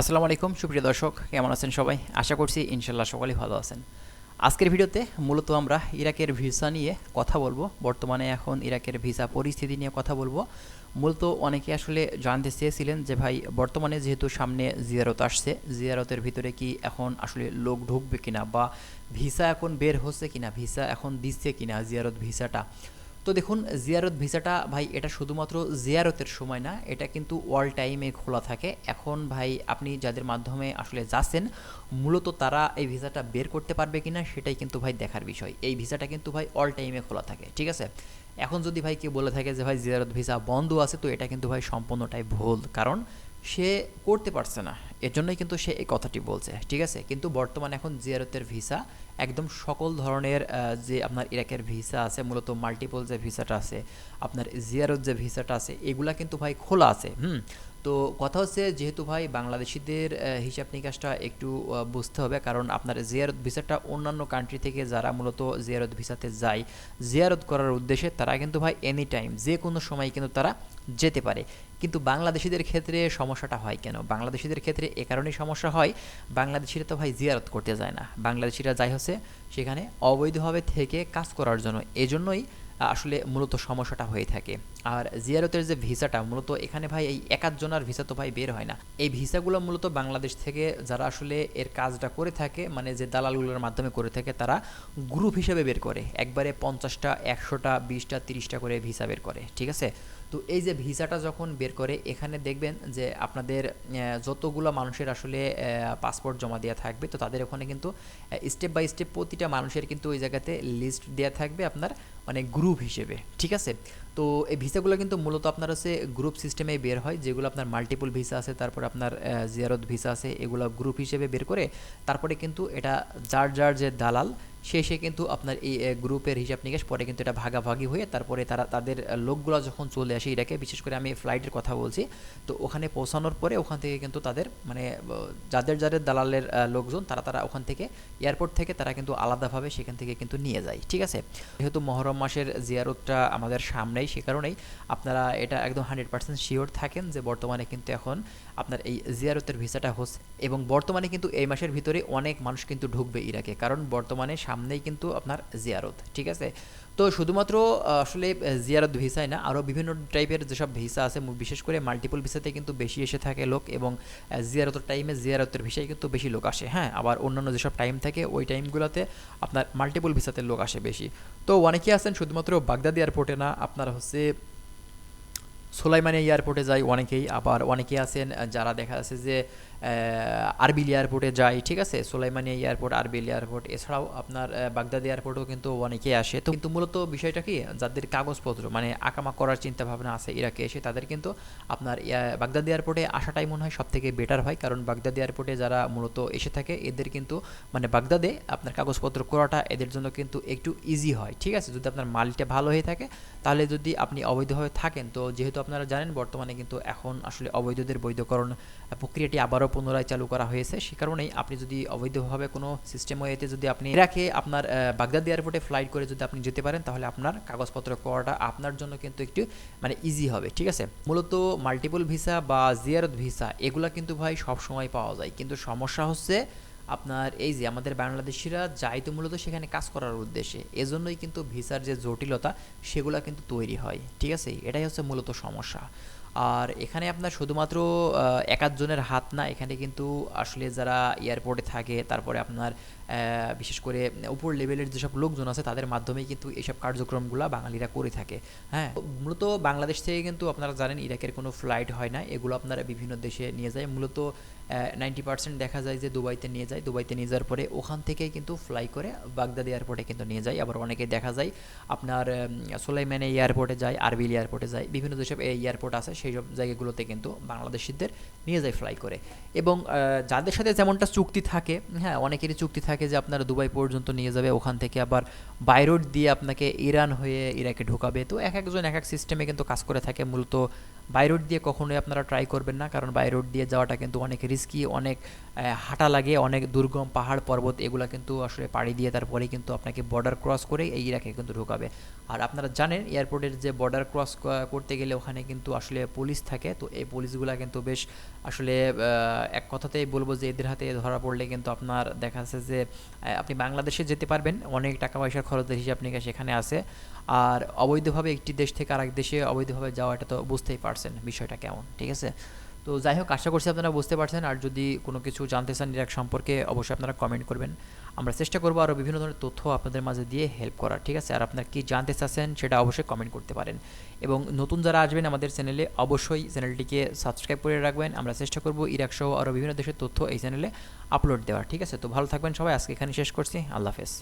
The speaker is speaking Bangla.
আসসালামু আলাইকুম, সুপ্রিয় দর্শক, কেমন আছেন সবাই? আশা করছি ইনশাল্লাহ সকলেই ভালো আছেন। আজকের ভিডিওতে মূলত আমরা ইরাকের ভিসা নিয়ে কথা বলব। বর্তমানে এখন ইরাকের ভিসা পরিস্থিতি নিয়ে কথা বলব। মূলত অনেকে আসলে জানতে চেয়েছিলেন যে, ভাই, বর্তমানে যেহেতু সামনে জিয়ারত আসছে, জিয়ারতের ভিতরে কি এখন আসলে লোক ঢুকবে কিনা বা ভিসা এখন বের হচ্ছে কিনা, ভিসা এখন দিচ্ছে কিনা জিয়ারত ভিসাটা? তো দেখুন, জিয়ারত ভিসাটা ভাই এটা শুধুমাত্র জিয়ারতের সময় না, এটা কিন্তু অল টাইমে খোলা থাকে। এখন ভাই আপনি যাদের মাধ্যমে আসলে যাচ্ছেন, মূলত তারা এই ভিসাটা বের করতে পারবে কিনা সেটাই কিন্তু ভাই দেখার বিষয়। এই ভিসাটা কিন্তু ভাই অল টাইমে খোলা থাকে, ঠিক আছে? এখন যদি ভাই কেউ বলে থাকে যে ভাই জিয়ারত ভিসা বন্ধ আছে, তো এটা কিন্তু ভাই সম্পূর্ণটাই ভুল, কারণ সে করতে পারছে না। এর জন্যই কিন্তু সে এই কথাটি বলছে, ঠিক আছে? কিন্তু বর্তমানে এখন জিয়ারতের ভিসা, একদম সকল ধরনের যে আপনার ইরাকের ভিসা আছে, মূলত মাল্টিপল যে ভিসাটা আছে, আপনার জিয়ারত যে ভিসাটা আছে, এগুলা কিন্তু ভাই খোলা আছে, হুম? তো কথা হচ্ছে যেহেতু ভাই বাংলাদেশিদের হিসাব নিকাশটা একটু বুঝতে হবে। কারণ আপনার জিয়ারত ভিসাটা অন্যান্য কান্ট্রি থেকে যারা মূলত জিয়ারত ভিসাতে যায়, জিয়ারত করার উদ্দেশ্যে তারা কিন্তু ভাই এনি টাইম যে কোনো সময় কিন্তু তারা যেতে পারে। কিন্তু বাংলাদেশিদের ক্ষেত্রে সমস্যাটা হয় কেন? বাংলাদেশিদের ক্ষেত্রে এ কারণেই সমস্যা হয়, বাংলাদেশিরা তো ভাই জিয়ারত করতে যায় না। বাংলাদেশিরা যাই হচ্ছে সেখানে অবৈধভাবে থেকে কাজ করার জন্য। এজন্যই আসলে মূলত সমস্যাটা হয়ে থাকে। আর জিয়ারতের যে ভিসাটা, মূলত এখানে ভাই এই একাধজনার ভিসা তো ভাই বের হয় না। এই ভিসাগুলো মূলত বাংলাদেশ থেকে যারা আসলে এর কাজটা করে থাকে মানে যে দালালগুলোর মাধ্যমে করে থাকে, তারা গ্রুপ হিসেবে বের করে। একবারে পঞ্চাশটা, একশোটা, বিশটা, তিরিশটা করে ভিসা বের করে, ঠিক আছে? তো এই যে ভিসাটা যখন বের করে, এখানে দেখবেন যে আপনাদের যতগুলো মানুষের আসলে পাসপোর্ট জমা দেওয়া থাকবে, তো তাদের ওখানে কিন্তু স্টেপ বাই স্টেপ প্রতিটা মানুষের কিন্তু ওই জায়গাতে লিস্ট দেওয়া থাকবে আপনার মানে গ্রুপ হিসেবে, ঠিক আছে? তো এই ভিসাগুলো কিন্তু মূলত আপনার হচ্ছে গ্রুপ সিস্টেমে বের হয়, যেগুলো আপনার মাল্টিপল ভিসা আছে, তারপর আপনার জিয়ারত ভিসা আছে, এগুলো গ্রুপ হিসেবে বের করে, তারপরে কিন্তু এটা যার যার যে দালাল শেষে কিন্তু আপনার এই গ্রুপের হিসাব নিকাশ, পরে কিন্তু এটা ভাগাভাগি হয়ে তারপরে তারা তাদের লোকগুলো যখন চলে আসে এটাকে, বিশেষ করে আমি ফ্লাইটের কথা বলছি, তো ওখানে পৌঁছানোর পরে ওখান থেকে কিন্তু তাদের মানে যাদের যাদের দালালের লোকজন, তারা তারা ওখান থেকে এয়ারপোর্ট থেকে তারা কিন্তু আলাদাভাবে সেখান থেকে কিন্তু নিয়ে যায়, ঠিক আছে? যেহেতু মহরম মাসের জিয়ারতটা আমাদের সামনেই, সে কারণেই আপনারা এটা একদম হান্ড্রেড পার্সেন্ট শিওর থাকেন যে বর্তমানে কিন্তু এখন আপনার এই জিয়ারতের ভিসাটা হচ্ছে এবং বর্তমানে কিন্তু এই মাসের ভিতরে অনেক মানুষ কিন্তু ঢুকবে ইরাকে, কারণ বর্তমানে সামনেই কিন্তু আপনার জিয়ারত, ঠিক আছে? তো শুধুমাত্র আসলে জিয়ারত ভিসাই না আরও বিভিন্ন টাইপের যেসব ভিসা আছে বিশেষ করে মাল্টিপল ভিসাতে কিন্তু বেশি এসে থাকে লোক এবং জিয়ারতের টাইমে জিয়ারতের ভিসায় কিন্তু বেশি লোক আসে হ্যাঁ? আবার অন্যান্য যেসব টাইম থাকে, ওই টাইমগুলোতে আপনার মাল্টিপল ভিসাতে লোক আসে বেশি। তো অনেকে আছেন শুধুমাত্র বাগদাদি এয়ারপোর্টে না, আপনার হচ্ছে সোলাইমানি এয়ারপোর্টে যায় অনেকেই আবার অনেকে আছেন যারা দেখা যাচ্ছে যে আরবিল এয়ারপোর্টে যাই, ঠিক আছে? সোলাইমানি এয়ারপোর্ট, আরবিল এয়ারপোর্ট, এছাড়াও আপনার বাগদাদি এয়ারপোর্টেও কিন্তু অনেকে আসে। তো কিন্তু মূলত বিষয়টা কি? যাদের কাগজপত্র মানে আকামা করার চিন্তা ভাবনা আছে ইরাকে এসে, তাদের কিন্তু আপনার বাগদাদি এয়ারপোর্টে আসাটাই মনে হয় সব থেকে বেটার হয়। কারণ বাগদাদি এয়ারপোর্টে যারা মূলত এসে থাকে, এদের কিন্তু মানে বাগদাদে আপনার কাগজপত্র করাটা এদের জন্য কিন্তু একটু ইজি হয়, ঠিক আছে? যদি আপনার মালটা ভালো হয়ে থাকে, তাহলে যদি আপনি অবৈধভাবে থাকেন, তো যেহেতু আপনারা জানেন, বর্তমানে কিন্তু এখন আসলে অবৈধদের বৈধকরণ প্রক্রিয়াটি আবারও পুনরায় চালু করা হয়েছে। সে কারণেই আপনি যদি অবৈধভাবে কোনো সিস্টেম ওয়েতে যদি আপনি ইরাকে আপনার বাগদাদ এয়ারপোর্টে ফ্লাইট করে যদি আপনি যেতে পারেন, তাহলে আপনার কাগজপত্র করাটা আপনার জন্য কিন্তু একটু মানে ইজি হবে, ঠিক আছে? মূলত মাল্টিপল ভিসা বা জিয়ারত ভিসা এগুলা কিন্তু ভাই সবসময় পাওয়া যায়। কিন্তু সমস্যা হচ্ছে আপনার এই যে আমাদের বাংলাদেশিরা যাই তো মূলত সেখানে কাজ করার উদ্দেশ্যে, এজন্যই কিন্তু ভিসার যে জটিলতা, সেগুলো কিন্তু তৈরি হয়। ঠিক আছে? এটাই হচ্ছে মূলত সমস্যা। আর এখানে আপনার শুধুমাত্র একাধজনের হাত না, এখানে কিন্তু আসলে যারা এয়ারপোর্টে থাকে, তারপরে আপনার বিশেষ করে উপর লেভেলের যেসব লোকজন আছে, তাদের মাধ্যমেই কিন্তু এইসব কার্যক্রমগুলো বাঙালিরা করে থাকে হ্যাঁ? মূলত বাংলাদেশ থেকে কিন্তু আপনারা জানেন, ইরাকের কোনো ফ্লাইট হয় না, এগুলো আপনারা বিভিন্ন দেশে নিয়ে যায়। মূলত নাইনটি পার্সেন্ট দেখা যায় যে দুবাইতে নিয়ে যায়। দুবাইতে নিয়ে যাওয়ার পরে ওখান থেকেই কিন্তু ফ্লাই করে বাগদাদ এয়ারপোর্টে কিন্তু নিয়ে যায়। আবার অনেকে দেখা যায়, আপনার সোলাইমানে এয়ারপোর্টে যায়, আরবিল এয়ারপোর্টে যায়। বিভিন্ন যেসব এয়ারপোর্ট আছে সেই সব জায়গাগুলোতে কিন্তু বাংলাদেশিদের নিয়ে যায় ফ্লাই করে। এবং যাদের সাথে যেমনটা চুক্তি থাকে হ্যাঁ অনেকেরই চুক্তি থাকে যে আপনারা দুবাই পর্যন্ত নিয়ে যাবে, ওখান থেকে আবার বাইরোড দিয়ে আপনাকে ইরান হয়ে ইরাকে ঢোকাবে। তো এক একজন, এক এক সিস্টেমে কিন্তু কাজ করে থাকে। মূলত বাইরোড দিয়ে কখনোই আপনারা ট্রাই করবেন না, কারণ বাইরোড দিয়ে যাওয়াটা কিন্তু অনেক রিস্কি অনেক হাঁটা লাগে, অনেক দুর্গম পাহাড়, পর্বত এগুলা কিন্তু আসলে পাড়ি দিয়ে তারপরেই কিন্তু আপনাকে বর্ডার ক্রস করে এই ইরাকে কিন্তু ঢোকাবে। আর আপনারা জানেন এয়ারপোর্টের যে বর্ডার ক্রস করতে গেলে ওখানে কিন্তু আসলে পুলিশ থাকে, তো এই পুলিশগুলা কিন্তু বেশ আসলে এক কথাতেই বলব যে এদের হাতে ধরা পড়লে কিন্তু আপনার দেখা যাচ্ছে যে আপনি বাংলাদেশে যেতে পারবেন, অনেক টাকা পয়সার খরচের হিসাব নিকাশ এখানে আছে। আর অবৈধভাবে একটি দেশ থেকে আরেক দেশে অবৈধভাবে যাওয়াটা তো বুঝতেই পারছেন বিষয়টা কেমন, ঠিক আছে? তো যাই হোক, আশা করছি আপনারা বুঝতে পারছেন। আর যদি কোনো কিছু জানতে চান ইরাক সম্পর্কে, অবশ্যই আপনারা কমেন্ট করবেন। আমরা চেষ্টা করব আরও বিভিন্ন ধরনের তথ্য আপনাদের মাঝে দিয়ে হেল্প করার, ঠিক আছে? আর আপনারা কি জানতে চাচ্ছেন সেটা অবশ্যই কমেন্ট করতে পারেন। এবং নতুন যারা আসবেন আমাদের চ্যানেলে অবশ্যই চ্যানেলটিকে সাবস্ক্রাইব করে রাখবেন। আমরা চেষ্টা করব ইরাক সহ আরও বিভিন্ন দেশের তথ্য এই চ্যানেলে আপলোড দেওয়ার, ঠিক আছে? তো ভালো থাকবেন সবাই। আজকে এখানে শেষ করছি। আল্লাহ হাফেজ।